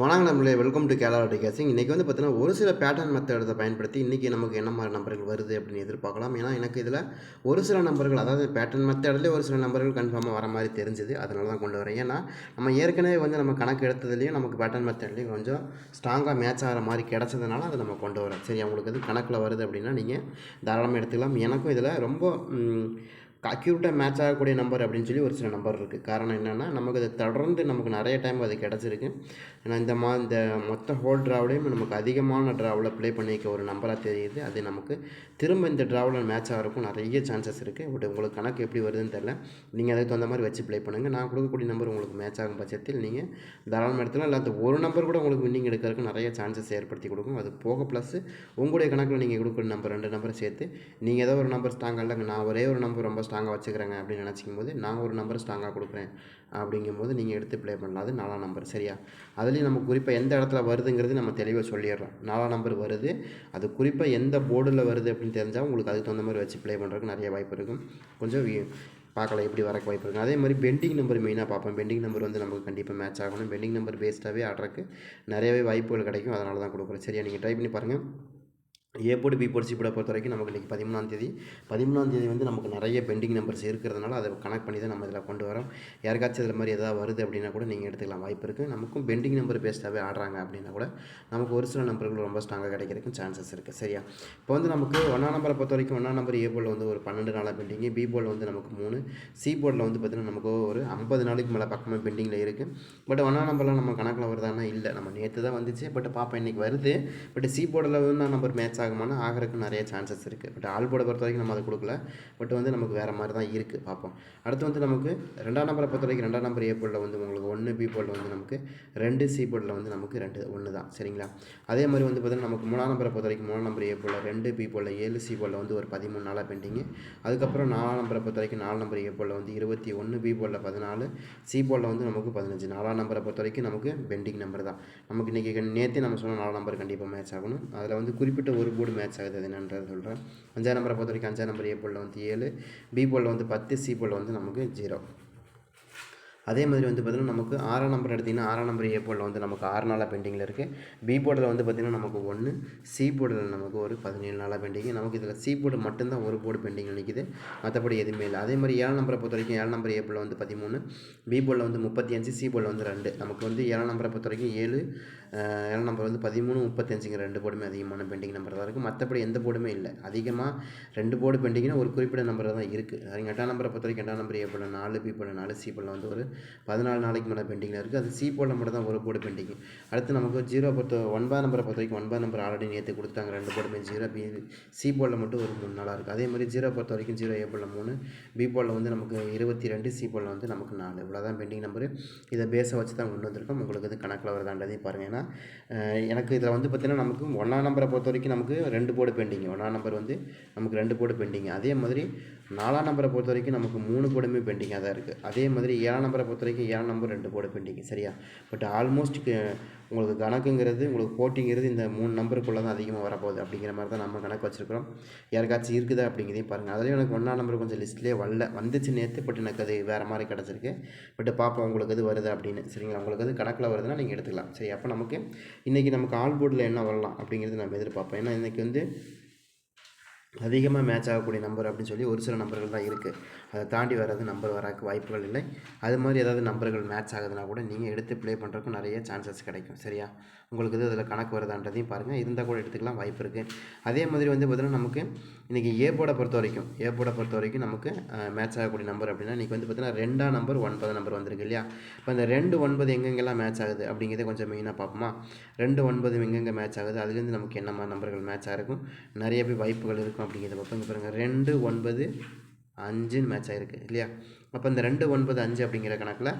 வணக்கம் நம்மளே welcome to கேலாரி கேசிங் இன்றைக்கி வந்து பார்த்தீங்கன்னா ஒரு சில பேட்டர்ன் மெத்தடத்தை பயன்படுத்தி இன்றைக்கி நமக்கு என்ன மாதிரி நம்பர்கள் வருது அப்படின்னு எதிர்பார்க்கலாம். ஏன்னா எனக்கு இதில் ஒரு சில நம்பர்கள் அதாவது பேட்டர்ன் மெத்தட்லேயே ஒரு சில நம்பர்கள் கன்ஃபார்மாக வர மாதிரி தெரிஞ்சுது. அதனால தான் கொண்டு வரேன். ஏன்னா நம்ம ஏற்கனவே வந்து நம்ம கணக்கு எடுத்ததுலேயும் நமக்கு பேட்டர்ன் மெத்தட்லேயும் கொஞ்சம் ஸ்ட்ராங்காக மேட்ச் ஆகிற மாதிரி கிடச்சதுனால அதை நம்ம கொண்டு வரோம் சரி உங்களுக்கு இது கணக்கில் வருது அப்படின்னா நீங்கள் தாராளமாக எடுத்துக்கலாம். எனக்கும் இதில் ரொம்ப அக்யூரேட்டாக மேட்ச் ஆகக்கூடிய நம்பர் அப்படின்னு சொல்லி ஒரு சில நம்பர் இருக்குது காரணம் என்னென்னா நமக்கு அது தொடர்ந்து நமக்கு நிறைய டைம் அது கிடச்சிருக்கு. ஏன்னா இந்த மா இந்த மொத்த ஹோல் ட்ராவிலையும் நமக்கு அதிகமான ட்ராவில் ப்ளே பண்ணிக்க ஒரு நம்பராக தெரியுது. அது நமக்கு திரும்ப இந்த ட்ராவில் மேட்ச் ஆகிறக்கும் நிறைய சான்சஸ் இருக்குது பட் உங்களுக்கு கணக்கு எப்படி வருதுன்னு தெரில நீங்கள் அதுக்கு தகுந்த மாதிரி வச்சு ப்ளே பண்ணுங்கள் நான் கொடுக்கக்கூடிய நம்பர் உங்களுக்கு மேட்ச் ஆகும் பட்சத்தில் நீங்கள் தாராளமாக எடுத்துலாம் இல்லாத ஒரு நம்பர் கூட உங்களுக்கு வின்னிங் எடுக்கிறதுக்கு நிறைய சான்சஸ் ஏற்படுத்தி கொடுக்கும். அது போக ப்ளஸ் உங்களுடைய கணக்கில் நீங்கள் கொடுக்குற நம்பர் ரெண்டு நம்பரை சேர்த்து நீங்கள் ஏதோ ஒரு நம்பர் ஸ்ட்ராங்காக நான் ஒரே ஒரு நம்பர் ரொம்ப ஸ்ட்ராங்காக வச்சுக்கிறேங்க அப்படின்னு நினச்சிக்கும் போது நான் ஒரு நம்பர் ஸ்ட்ராங்காக கொடுக்குறேன் அப்படிங்கும்போது நீங்கள் எடுத்து ப்ளே பண்ணலாம். அது நாலாம் நம்பர். சரியா? அதுலேயும் நம்ம குறிப்பாக எந்த இடத்துல வருதுங்கிறது நம்ம தெளிவாக சொல்லிடுறோம். நாலாம் நம்பர் வருது. அது குறிப்பாக எந்த போர்டில் வருது அப்படின்னு தெரிஞ்சால் உங்களுக்கு அதுக்கு தகுந்த மாதிரி வச்சு ப்ளே பண்ணுறதுக்கு நிறைய வாய்ப்பு இருக்கும். கொஞ்சம் பார்க்கலாம் எப்படி வரக்கு வாய்ப்பு இருக்கும். அதே மாதிரி பெண்டிங் நம்பர் மெயினாக பார்ப்போம். பெண்டிங் நம்பர் வந்து நமக்கு கண்டிப்பாக மேட்ச் ஆகணும். பெண்டிங் நம்பர் பேஸ்டாகவே ஆடுறதுக்கு நிறையவே வாய்ப்புகள் கிடைக்கும். அதனால தான் கொடுக்குறோம். சரியா? நீங்கள் ட்ரை பண்ணி பாருங்கள். A board B board C போர்டை பொறுத்த வரைக்கும் நமக்கு இன்றைக்கி பதிமூணாம் தேதி. பதிமூணாம் தேதி வந்து நமக்கு நிறைய பெண்டிங் நம்பர்ஸ் இருக்கிறதுனால அதை கனெக்ட் பண்ணி தான் நம்ம இதில் கொண்டு வரோம். யாருக்காச்சும் இதில் மாதிரி எதாவது வருது அப்படின்னா கூட நீங்கள் எடுத்துக்கலாம். வாய்ப்பு இருக்குது நமக்கும் பெண்டிங் நம்பர் பேஸ்டாகவே ஆடுறாங்க அப்படின்னா கூட நமக்கு ஒரு சில நம்பர்கள் ரொம்ப ஸ்ட்ராங்காக கிடைக்கிறதுக்கும் சான்சஸ் இருக்குது சரியா? இப்போ வந்து நமக்கு ஒன்றாம் நம்பரை பொறுத்த வரைக்கும் ஒன்றாம் நம்பர் ஏ போர்டில் வந்து ஒரு பன்னெண்டு நாளாக பெண்டிங்கு பி போர்டில் வந்து நமக்கு மூணு சி போர்டில் வந்து பார்த்திங்கன்னா நமக்கு ஒரு ஐம்பது நாளைக்கு மேலே பக்கமாக பெண்டிங்கில் இருக்குது பட் ஒன்றாம் நம்பர்லாம் நம்ம கணக்கில் வருதானா இல்லை. நம்ம நேற்று தான் வந்துச்சு. பட் பார்ப்போம் இன்றைக்கி வருது. பட் சி போர்டில் நான் நம்பர் மேட்ச் ஆகுமானா ஆகிறதுக்கு நிறைய சான்சஸ் இருக்குது பட் ஆல்போட பொறுத்த வரைக்கும் நம்ம அதை கொடுக்கல. பட் வந்து நமக்கு வேறு மாதிரி தான் இருக்குது பார்ப்போம். அடுத்து வந்து நமக்கு ரெண்டாம் நம்பரை பொறுத்த வரைக்கும் ரெண்டாம் நம்பர் ஏ போர்டில் வந்து உங்களுக்கு ஒன்று பி போர்டில் வந்து நமக்கு ரெண்டு சி போர்டில் வந்து நமக்கு ரெண்டு ஒன்று தான். சரிங்களா? அதே மாதிரி வந்து பார்த்திங்கன்னா நமக்கு மூணாம் நம்பரை பொறுத்த வரைக்கும் மூணாம் நம்பர் ஏ போர்டில் ரெண்டு பி போர்டில் ஏழு சி போர்டில் வந்து ஒரு பதிமூணு நாளாக பெண்டிங்கு அதுக்கப்புறம் நாலாம் நம்பரை பொறுத்த வரைக்கும் நாலு நம்பர் ஏ போர்டில் வந்து இருபத்தி ஒன்று பி போர்டில் பதினாலு சி போர்டில் வந்து நமக்கு பதினஞ்சு. நாலாம் நம்பரை பொறுத்த வரைக்கும் நமக்கு பெண்டிங் நம்பர் தான். நமக்கு இன்றைக்கி நேற்றே நம்ம சொன்ன நாலாம் நம்பர் கண்டிப்பாக மேட்ச் ஆகணும். அதில் வந்து குறிப்பிட்ட ஒரு போர்டு மேட்ச் ஆகுது. அது என்னன்றது சொல்கிறேன் அஞ்சாம் நம்பரை பொறுத்த வரைக்கும் அஞ்சாம் நம்பர் ஏ போர்டில் வந்து ஏழு பி போர்டில் வந்து பத்து சி போர்டில் வந்து நமக்கு ஜீரோ அதே மாதிரி வந்து பார்த்திங்கன்னா நமக்கு ஆறாம் நம்பர் எடுத்திங்கன்னா ஆறாம் நம்பர் ஏ போர்டில் வந்து நமக்கு ஆறு நாளாக பெண்டிங்கில் இருக்குது பி போர்டில் வந்து பார்த்திங்கன்னா நமக்கு ஒன்று சி போர்டில் நமக்கு ஒரு பதினேழு நாளாக பெண்டிங் நமக்கு இதில் சி போர்டு மட்டும்தான் ஒரு போர்டு பெண்டிங்கில் நிற்கிது மற்றபடி எதுவுமே இல்லை. அதே மாதிரி ஏழாம் நம்பரை பொறுத்த வரைக்கும் ஏழு நம்பர் ஏ போர்டில் வந்து பதிமூணு பி போர்டில் வந்து முப்பத்தி அஞ்சு சி போர்டில் வந்து ரெண்டு. நமக்கு வந்து ஏழாம் நம்பரை பொறுத்த வரைக்கும் ஏழு ஏழாம் நம்பர் வந்து பதிமூணு முப்பத்தஞ்சுங்க ரெண்டு போர்டுமே அதிகமான பெண்டிங் நம்பர் தான் இருக்குது மற்றபடி எந்த போர்டுமே இல்லை. அதிகமாக ரெண்டு போர்டு பெண்டிங்னா ஒரு குறிப்பிட்ட நம்பர் தான் இருக்குது அதுங்க எட்டாம் நம்பரை பொறுத்த வரைக்கும் எட்டாம் நம்பர் ஏ போர்டில் நாலு பி போர்டில் நாலு சி போர்டில் வந்து ஒரு பதினாலு நாளைக்கு மேலே பெண்டிங்கில் இருக்குது அது சி போர்டில் மட்டும் தான் ஒரு போர்டு பெண்டிங் அடுத்து நமக்கு ஜீரோ பொறுத்த ஒன்பது நம்பரை பொறுத்த வரைக்கும் ஒன்பது நம்பர் ஆல்ரெடி நேற்று கொடுத்தாங்க ரெண்டு போர்டுமே ஜீரோ பி சி போர்டில் மட்டும் ஒரு மூணு நாளாக இருக்குது அதே மாதிரி ஜீரோ பொறுத்த வரைக்கும் ஜீரோ ஏ போர்டில் மூணு பி போர்டில் வந்து நமக்கு இருபத்தி ரெண்டு சி போர்டில் வந்து நமக்கு நாலு. இவ்வளோ தான் பெண்டிங் நம்பரு இதை பேஸை வச்சு தான் கொண்டு வந்திருக்கோம். உங்களுக்கு இது கணக்கில் வருதான்றதையும் பாருங்கள் ஏன்னா எனக்கு இதில் வந்து பார்த்திங்கன்னா நமக்கு ஒன்றாம் நம்பரை பொறுத்த வரைக்கும் நமக்கு ரெண்டு போர்டு பெண்டிங் ஒன்றாம் நம்பர் வந்து நமக்கு ரெண்டு போர்டு பெண்டிங் அதே மாதிரி நாலாம் நம்பரை பொறுத்த வரைக்கும் நமக்கு மூணு போடுமே பெண்டிங்காக தான் இருக்குது அதே மாதிரி ஏழாம் நம்பரை பொறுத்த வரைக்கும் ஏழாம் நம்பர் ரெண்டு போட பெண்டிங் சரியா? பட் ஆல்மோஸ்ட் உங்களுக்கு கணக்குங்கிறது உங்களுக்கு போட்டிங்கிறது இந்த மூணு நம்பருக்குள்ளே தான் அதிகமாக வரப்போகுது அப்படிங்கிற மாதிரி தான் நம்ம கணக்கு வச்சுருக்கிறோம். யாருக்காச்சும் இருக்குதா அப்படிங்கிறதையும் பாருங்கள் அதுலேயும் எனக்கு ஒன்றாம் நம்பர் கொஞ்சம் லிஸ்ட்லேயே வரல. வந்துச்சு நேற்று பட் எனக்கு அது வேறு மாதிரி கிடச்சிருக்கு. பட் பார்ப்போம் உங்களுக்கு அது வருது அப்படின்னு. சரிங்களா? உங்களுக்கு அது கணக்கில் வருதுன்னா நீங்கள் எடுத்துக்கலாம். சரி அப்போ நமக்கு இன்றைக்கி நமக்கு ஆல் போர்டில் என்ன வரலாம் அப்படிங்கிறது நம்ம எதிர்பார்ப்போம். ஏன்னா இன்றைக்கி வந்து அதிகமாக மேட்ச் ஆகக்கூடிய நம்பர் அப்படின்னு சொல்லி ஒரு சில நம்பர்கள் தான் இருக்குது அதை தாண்டி வராது நம்பர் வராக்கு வாய்ப்புகள் இல்லை. அது மாதிரி ஏதாவது நம்பர்கள் மேட்ச் ஆகுதுன்னா கூட நீங்கள் எடுத்து ப்ளே பண்ணுறக்கும் நிறைய சான்சஸ் கிடைக்கும். சரியா? உங்களுக்கு இது அதில் கணக்கு வருதான்றதையும் பாருங்கள் இருந்தால் கூட எடுத்துக்கலாம். வாய்ப்பு இருக்குது அதே மாதிரி வந்து பார்த்திங்கன்னா நமக்கு இன்றைக்கி ஏ போர்டை பொறுத்த வரைக்கும் ஏ போர்டை பொறுத்த வரைக்கும் நமக்கு மேட்ச் ஆகக்கூடிய நம்பர் அப்படின்னா இன்றைக்கி வந்து பார்த்திங்கன்னா ரெண்டாம் நம்பர் ஒன்பது நம்பர் வந்திருக்கு இல்லையா? இப்போ இந்த ரெண்டு ஒன்பது எங்கெங்கெல்லாம் மேட்ச் ஆகுது அப்படிங்கிறத கொஞ்சம் மெயினாக பார்ப்போமா? ரெண்டு ஒன்பது எங்கெங்கே மேட்ச் ஆகுது? அதுலேருந்து நமக்கு என்ன மாதிரி நம்பர்கள் மேட்ச் ஆகிருக்கும் நிறைய பேர் வாய்ப்புகள் இருக்கும் அப்படிங்கிறத பார்ப்போம். இங்கே பாருங்கள் ரெண்டு ஒன்பது அஞ்சுன்னு மேட்ச் ஆகிருக்கு இல்லையா? அப்போ இந்த ரெண்டு ஒன்பது அஞ்சு அப்படிங்கிற கணக்கில்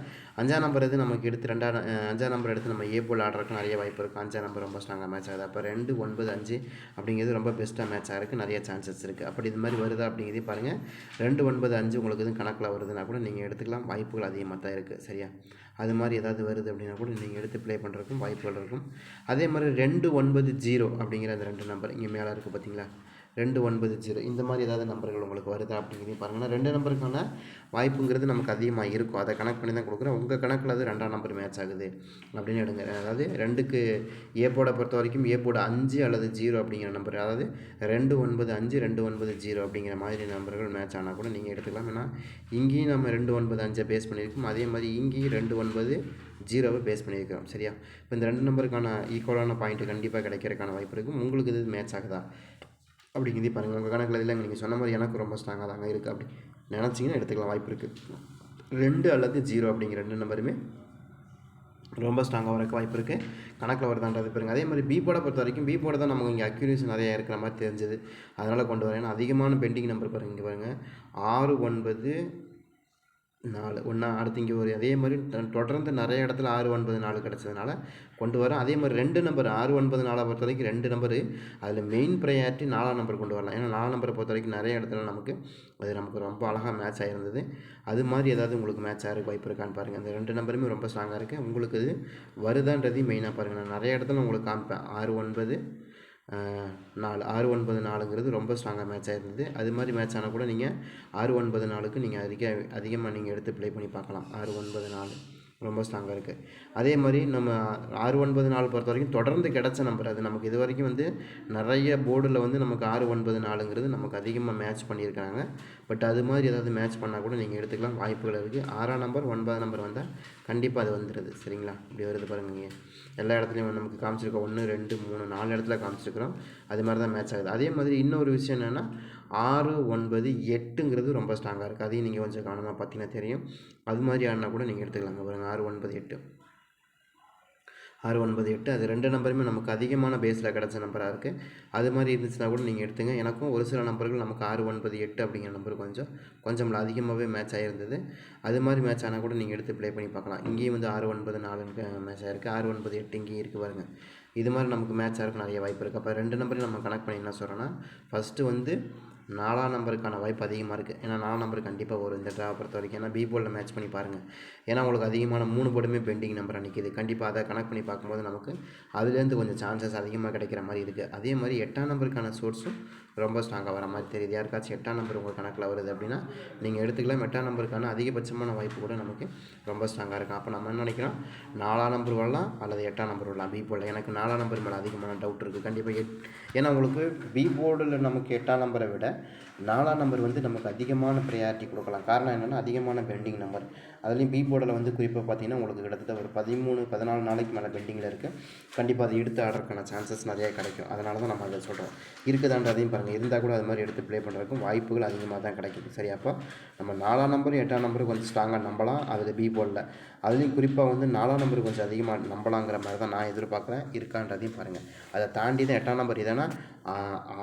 அஞ்சாம் நம்பர் எது நமக்கு எடுத்து ரெண்டாம் அஞ்சாம் நம்பர் எடுத்து நம்ம ஏ போல் ஆடுறதுக்கு நிறைய வாய்ப்பு இருக்கும் அஞ்சாம் நம்பர் ரொம்ப ஸ்ட்ராங்காக மேட்ச் ஆகுது. அப்போ ரெண்டு ஒன்பது அஞ்சு அப்படிங்கிறது ரொம்ப பெஸ்ட்டாக மேட்ச் ஆகிறதுக்கு நிறைய சான்சஸ் இருக்குது அப்படி இது மாதிரி வருதா அப்படிங்கிறதே பாருங்கள் ரெண்டு ஒன்பது அஞ்சு உங்களுக்கு எதுவும் கணக்கில் வருதுன்னா கூட நீங்கள் எடுத்துக்கலாம். வாய்ப்புகள் அதிகமாக தான் இருக்குது சரியா? அது மாதிரி ஏதாவது வருது அப்படின்னா கூட நீங்கள் எடுத்து ப்ளே பண்ணுறதுக்கும் வாய்ப்புகள் இருக்கும். அதே மாதிரி ரெண்டு ஒன்பது ஜீரோ அப்படிங்கிற அந்த ரெண்டு நம்பர் இங்கே மேலே இருக்குது பார்த்தீங்களா ரெண்டு ஒன்பது ஜீரோ. இந்த மாதிரி ஏதாவது நம்பர்கள் உங்களுக்கு வருதா அப்படிங்கிறதையும் பாருங்கன்னா ரெண்டு நம்பருக்கான வாய்ப்புங்கிறது நமக்கு அதிகமாக இருக்கும். அதை கணக்கு பண்ணி தான் கொடுக்குறேன் உங்கள் கணக்கில் அது ரெண்டாம் நம்பர் மேட்ச் ஆகுது அப்படின்னு எடுங்க. அதாவது ரெண்டுக்கு ஏ பொறுத்த வரைக்கும் ஏ அஞ்சு அல்லது ஜீரோ அப்படிங்கிற நம்பர் அதாவது ரெண்டு ஒன்பது அஞ்சு ரெண்டு ஒன்பது ஜீரோ அப்படிங்கிற மாதிரி நம்பர்கள் மேட்ச் ஆனால் கூட நீங்கள் எடுத்துக்கலாம். ஏன்னா இங்கேயும் நம்ம ரெண்டு ஒன்பது அஞ்சை பேஸ் பண்ணியிருக்கோம். அதே மாதிரி இங்கேயும் ரெண்டு ஒன்பது ஜீரோவை பேஸ் பண்ணியிருக்கிறோம். சரியா? இப்போ இந்த ரெண்டு நம்பருக்கான ஈக்குவலான பாயிண்ட் கண்டிப்பாக கிடைக்கிறதுக்கான வாய்ப்பு இருக்கும். உங்களுக்கு இது மேட்ச் ஆகுதா? அப்படிங்கிறதே பாருங்கள் உங்கள் கணக்கில் இல்லைங்க நீங்கள் சொன்ன மாதிரி எனக்கு ரொம்ப ஸ்ட்ராங்காக தாங்க இருக்குது அப்படி நினச்சிங்கன்னா எடுத்துக்கலாம் வாய்ப்பு இருக்குது ரெண்டு அல்லது ஜீரோ அப்படிங்கிற ரெண்டு நம்பருமே ரொம்ப ஸ்ட்ராங்காக வரக்கு வாய்ப்பு இருக்குது கணக்கில் வருதான்றது பாருங்க. அதே மாதிரி பி பொறுத்த வரைக்கும் பி தான் நமக்கு இங்கே அக்யூரேசி நிறையா இருக்கிற மாதிரி தெரிஞ்சது. அதனால் கொண்டு வரேன். அதிகமான பெண்டிங் நம்பர் பாருங்க இங்கே பாருங்கள் ஆறு ஒன்பது நாலு ஒன்றா அடுத்து இங்கே ஒரு அதே மாதிரி தொடர்ந்து நிறைய இடத்துல ஆறு ஒன்பது நாலு கிடச்சதுனால கொண்டு வரேன் அதே மாதிரி ரெண்டு நம்பர் ஆறு ஒன்பது நாளை பொறுத்த வரைக்கும் ரெண்டு நம்பரு அதில் மெயின் ப்ரையாரிட்டி நாலாம் நம்பர் கொண்டு வரலாம். ஏன்னா நாலாம் நம்பரை பொறுத்த வரைக்கும் நிறைய இடத்துல நமக்கு அது நமக்கு ரொம்ப அழகாக மேட்ச் ஆகிருந்தது அது மாதிரி ஏதாவது உங்களுக்கு மேட்ச் ஆகிறதுக்கு வாய்ப்பு இருக்கான்னு பாருங்கள் அந்த ரெண்டு நம்பருமே ரொம்ப ஸ்ட்ராங்காக இருக்குது உங்களுக்கு இது வருதான்றதையும் மெயினாக பாருங்கள் நான் நிறைய இடத்துல உங்களுக்கு காமிப்பேன். ஆறு ஒன்பது நாலு ஆறு ஒன்பது நாலுங்கிறது ரொம்ப ஸ்ட்ராங்காக மேட்ச் ஆயிருந்தது. அது மாதிரி மேட்ச் ஆனால் கூட நீங்கள் ஆறு ஒன்பது நாலுக்கு நீங்கள் அதிக அதிகமாக நீங்கள் எடுத்து ப்ளே பண்ணி பார்க்கலாம். ஆறு ஒன்பது நாலு ரொம்ப ஸ்ட்ராங்காக இருக்குது அதே மாதிரி நம்ம ஆறு ஒன்பது நாலு பொறுத்த வரைக்கும் தொடர்ந்து கிடச்ச நம்பர் அது. நமக்கு இது வரைக்கும் வந்து நிறைய போர்டில் வந்து நமக்கு ஆறு ஒன்பது நாலுங்கிறது நமக்கு அதிகமாக மேட்ச் பண்ணியிருக்காங்க பட் அது மாதிரி ஏதாவது மேட்ச் பண்ணால் கூட நீங்கள் எடுத்துக்கலாம். வாய்ப்புகள் இருக்குது ஆறாம் நம்பர் ஒன்பதாம் நம்பர் வந்தால் கண்டிப்பாக அது வந்துடுது சரிங்களா? இப்படி வருது பாருங்க எல்லா இடத்துலையும் நமக்கு காமிச்சிருக்கோம். ஒன்று ரெண்டு மூணு நாலு இடத்துல காமிச்சிருக்கிறோம். அது மாதிரி தான் மேட்ச் ஆகுது. அதே மாதிரி இன்னொரு விஷயம் என்னென்னா ஆறு ஒன்பது எட்டுங்கிறது ரொம்ப ஸ்ட்ராங்காக இருக்குது அதையும் நீங்கள் கொஞ்சம் கவனமாக பார்த்தீங்கன்னா தெரியும். அது மாதிரி ஆடினா கூட நீங்கள் எடுத்துக்கலாங்க பாருங்கள் ஆறு ஒன்பது எட்டு. ஆறு ஒன்பது எட்டு. அது ரெண்டு நம்பருமே நமக்கு அதிகமான பேஸில் கிடச்ச நம்பராக இருக்குது அது மாதிரி இருந்துச்சுன்னா கூட நீங்கள் எடுத்துங்க. எனக்கும் ஒரு சில நம்பர்கள் நமக்கு ஆறு ஒன்பது எட்டு அப்படிங்கிற நம்பர் கொஞ்சம் கொஞ்சம் அதிகமாகவே மேட்ச் ஆகிருந்தது அது மாதிரி மேட்ச் ஆனால் கூட நீங்கள் எடுத்து ப்ளே பண்ணி பார்க்கலாம். இங்கேயும் வந்து ஆறு ஒன்பது நாலு மேட்ச் ஆகிருக்கு ஆறு ஒன்பது எட்டு இங்கேயும் இருக்குது பாருங்க. இது மாதிரி நமக்கு மேட்ச் ஆகிறதுக்கு நிறைய வாய்ப்பு இருக்குது அப்போ ரெண்டு நம்பரையும் நம்ம கனெக்ட் பண்ணி என்ன சொல்கிறோன்னா ஃபஸ்ட்டு வந்து நாலாம் நம்பருக்கான வாய்ப்பு அதிகமாக இருக்குது ஏன்னா நாலாம் நம்பர் கண்டிப்பாக வரும் இந்த ட்ராவை பொறுத்த வரைக்கும். ஏன்னா பி போலில் மேட்ச் பண்ணி பாருங்கள் ஏன்னா உங்களுக்கு அதிகமான மூணு போர்டுமே பெண்டிங் நம்பர் நிற்கிது கண்டிப்பாக அதை கனெக்ட் பண்ணி பார்க்கும்போது நமக்கு அதுலேருந்து கொஞ்சம் சான்சஸ் அதிகமாக கிடைக்கிற மாதிரி இருக்குது அதே மாதிரி எட்டாம் நம்பருக்கான சோர்ஸும் ரொம்ப ஸ்ட்ராங்காக வர மாதிரி தெரியுது. யாருக்காச்சும் எட்டாம் நம்பர் உங்கள் கணக்கில் வருது அப்படின்னா நீங்கள் எடுத்துக்கலாம். எட்டாம் நம்பருக்கான அதிகபட்சமான வாய்ப்பு கூட நமக்கு ரொம்ப ஸ்ட்ராங்காக இருக்கும். அப்போ நம்ம என்ன நினைக்கிறோம்? நாலாம் நம்பர் வரலாம் அல்லது எட்டாம் நம்பர் வரலாம். பி போர்டில் எனக்கு நாலாம் நம்பர் மேலே அதிகமான டவுட் இருக்குது கண்டிப்பாக எட் ஏன்னா உங்களுக்கு பி போர்டில் நமக்கு எட்டாம் நம்பரை விட நாலாம் நம்பர் வந்து நமக்கு அதிகமான ப்ரையாரிட்டி கொடுக்கலாம். காரணம் என்னென்னா அதிகமான பெண்டிங் நம்பர் அதுலேயும் பி போர்டில் வந்து குறிப்பாக பார்த்தீங்கன்னா உங்களுக்கு கிட்டத்தட்ட ஒரு பதிமூணு பதினாலு நாளைக்கு மேலே பெண்டிங்கில் இருக்குது கண்டிப்பாக அதை எடுத்து ஆடுறதுக்கான சான்சஸ் நிறையா கிடைக்கும். அதனால தான் நம்ம அதை சொல்கிறோம் இருக்குதான்றதையும் பாருங்கள் இருந்தால் கூட அது மாதிரி எடுத்து ப்ளே பண்ணுறதுக்கும் வாய்ப்புகள் அதிகமாக தான் கிடைக்குது. சரி அப்போ நம்ம நாலாம் நம்பரும் எட்டாம் நம்பரும் கொஞ்சம் ஸ்ட்ராங்காக நம்பலாம். அதில் பி போர்டில் அதுலேயும் குறிப்பாக வந்து நாலாம் நம்பர் கொஞ்சம் அதிகமாக நம்பலாங்கிற மாதிரி தான் நான் எதிர்பார்க்குறேன். இருக்கான்றதையும் பாருங்கள் அதை தாண்டி தான் எட்டாம் நம்பர் இதனா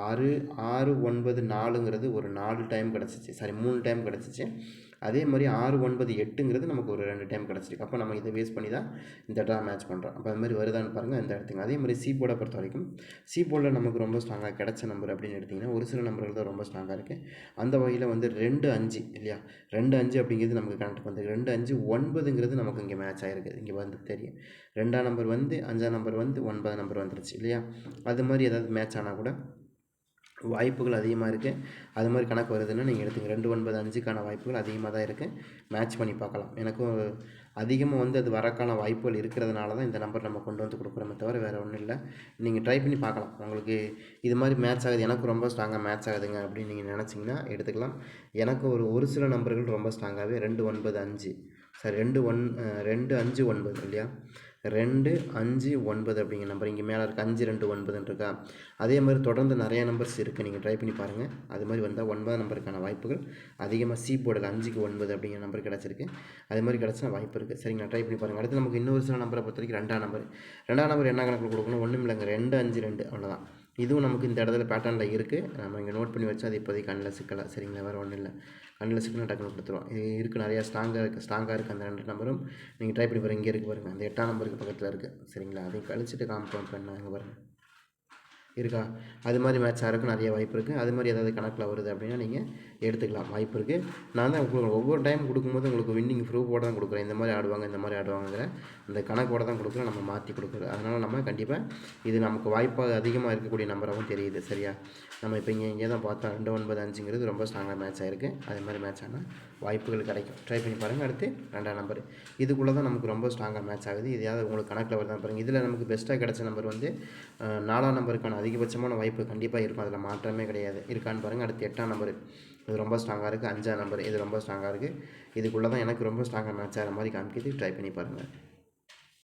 ஆறு ஆறு ஒன்பது நாலுங்கிறது ஒரு நாலு டைம் கிடச்சிச்சு. சாரி மூணு டைம் கிடச்சிச்சு. அதே மாதிரி ஆறு ஒன்பது எட்டுங்கிறது நமக்கு ஒரு ரெண்டு டைம் கிடச்சிருக்கு. அப்போ நம்ம இதை வேஸ்ட் பண்ணி தான் இந்த ட்ரா மேட்ச் பண்ணுறோம் அப்போ அது மாதிரி வருதான்னு பாருங்கள் இந்த இடத்துக்கு அதே மாதிரி சி போர்டை பொறுத்த வரைக்கும் சி போர்டில் நமக்கு ரொம்ப ஸ்ட்ராங்காக கிடைச்ச நம்பர் அப்படின்னு எடுத்திங்கன்னா ஒரு சில நம்பர்கள் தான் ரொம்ப ஸ்ட்ராங்காக இருக்குது அந்த வகையில் வந்து ரெண்டு அஞ்சு இல்லையா? ரெண்டு அஞ்சு அப்படிங்கிறது நமக்கு கனெக்ட் பண்ணுறது ரெண்டு அஞ்சு ஒன்பதுங்கிறது நமக்கு இங்கே மேட்ச் ஆகிருக்கு இங்கே வந்து தெரியும். ரெண்டாம் நம்பர் வந்து அஞ்சாம் நம்பர் வந்து ஒன்பதாம் நம்பர் வந்துருச்சு இல்லையா? அது மாதிரி ஏதாவது மேட்ச் ஆனால் கூட வாய்ப்புகள் அதிகமாக இருக்குது அது மாதிரி கணக்கு வருதுன்னா நீங்கள் எடுத்துங்க. ரெண்டு ஒன்பது அஞ்சுக்கான வாய்ப்புகள் அதிகமாக தான் இருக்குது மேட்ச் பண்ணி பார்க்கலாம். எனக்கும் அதிகமாக வந்து அது வரக்கான வாய்ப்புகள் இருக்கிறதுனால தான் இந்த நம்பர் நம்ம கொண்டு வந்து கொடுக்குறோமே தவிர வேறு ஒன்றும் இல்லை. நீங்கள் ட்ரை பண்ணி பார்க்கலாம். உங்களுக்கு இது மாதிரி மேட்ச் ஆகுது. எனக்கு ரொம்ப ஸ்ட்ராங்காக மேட்ச் ஆகுதுங்க அப்படின்னு நீங்கள் நினச்சிங்கன்னா எடுத்துக்கலாம். எனக்கு ஒரு ஒரு சில நம்பர்கள் ரொம்ப ஸ்ட்ராங்காகவே ரெண்டு ஒன்பது அஞ்சு. சாரி ரெண்டு ஒன் ரெண்டு அஞ்சு ஒன்பது இல்லையா? ரெண்டு அஞ்சு ஒன்பது அப்படிங்கிற நம்பர் இங்கே மேலே இருக்குது அஞ்சு ரெண்டு ஒன்பதுன்னு இருக்கா அதே மாதிரி தொடர்ந்து நிறைய நம்பர்ஸ் இருக்குது நீங்கள் ட்ரை பண்ணி பாருங்கள் அது மாதிரி வந்தால் ஒன்பதாம் நம்பருக்கான வாய்ப்புகள் அதிகமாக சி போர்டில் அஞ்சுக்கு ஒன்பது அப்படிங்கிற நம்பர் கிடச்சிருக்கு. அது மாதிரி கிடச்சா வாய்ப்பு இருக்குது சரிங்களா ட்ரை பண்ணி பாருங்கள் அடுத்து நமக்கு இன்னொரு சில நம்பரை பொறுத்த வரைக்கும் ரெண்டாம் நம்பர் ரெண்டாம் நம்பர் என்ன கணக்கில் கொடுக்கணும்? ஒன்றும் இல்லைங்க ரெண்டு அஞ்சு ரெண்டு. அவ்வளோதான் இதுவும் நமக்கு இந்த இடத்துல பேட்டர்னில் இருக்குது நம்ம இங்கே நோட் பண்ணி வச்சா அது இப்போதைக்கு கண்ணில் சிக்கலை? சரிங்களா? வேறு ஒன்றும் இல்லை. கண்ணில் சிக்கலாக டக்குனு கொடுத்துருவோம். இது இருக்குது நிறையா ஸ்ட்ராங்காக இருக்குது ஸ்ட்ராங்காக இருக்குது அந்த ரெண்டு நம்பரும் நீங்கள் ட்ரை பண்ணி பாருங்கள் இங்கே இருக்குது பாருங்கள் அந்த எட்டாம் நம்பருக்கு பக்கத்தில் இருக்குது சரிங்களா? அதையும் கழிச்சிட்டு காமிப்போம் இப்போ என்ன இங்கே பாருங்கள் இருக்கா? அது மாதிரி மேட்ச் ஆகிறதுக்கு நிறைய வாய்ப்பு இருக்குது அது மாதிரி ஏதாவது கணக்கில் வருது அப்படின்னா நீங்கள் எடுத்துக்கலாம். வாய்ப்பு இருக்குது நான் தான் உங்களுக்கு ஒவ்வொரு டைம் கொடுக்கும்போது உங்களுக்கு வின்னிங் ப்ரூஃபோட தான் கொடுக்குறேன். இந்த மாதிரி ஆடுவாங்க இந்த மாதிரி ஆடுவாங்கிற அந்த கணக்கோட தான் கொடுக்குறோம் நம்ம மாற்றி கொடுக்குறோம் அதனால் நம்ம கண்டிப்பாக இது நமக்கு வாய்ப்பாக அதிகமாக இருக்கக்கூடிய நம்பராகவும் தெரியுது. சரியா? நம்ம இப்போ இங்கே இங்கே தான் பார்த்தோம் ரெண்டு ஒன்பது அஞ்சுங்கிறது ரொம்ப ஸ்ட்ராங்காக மேட்ச் ஆயிருக்கு. அது மாதிரி மேட்ச் ஆனால் வாய்ப்புகள் கிடைக்கும். ட்ரை பண்ணி பாருங்கள் அடுத்து ரெண்டாம் நம்பர் இதுக்குள்ளே தான் நமக்கு ரொம்ப ஸ்ட்ராங்காக மேட்ச் ஆகுது. இதையாவது உங்களுக்கு கணக்கில் வருதான் பாருங்கள் இதில் நமக்கு பெஸ்ட்டாக கிடைச்ச நம்பர் வந்து நாலாம் நம்பருக்கான அதிகபட்சமான வாய்ப்பு கண்டிப்பாக இருக்கும். அதில் மாற்றமே கிடையாது. இருக்கான்னு பாருங்கள் அடுத்து எட்டாம் நம்பர் இது ரொம்ப ஸ்ட்ராங்காக இருக்குது அஞ்சாம் நம்பர் இது ரொம்ப ஸ்ட்ராங்காக இருக்குது இதுக்குள்ளே தான் எனக்கு ரொம்ப ஸ்ட்ராங்காக மேட்ச் ஆகிற மாதிரி காமிக்கிது. ட்ரை பண்ணி பாருங்கள்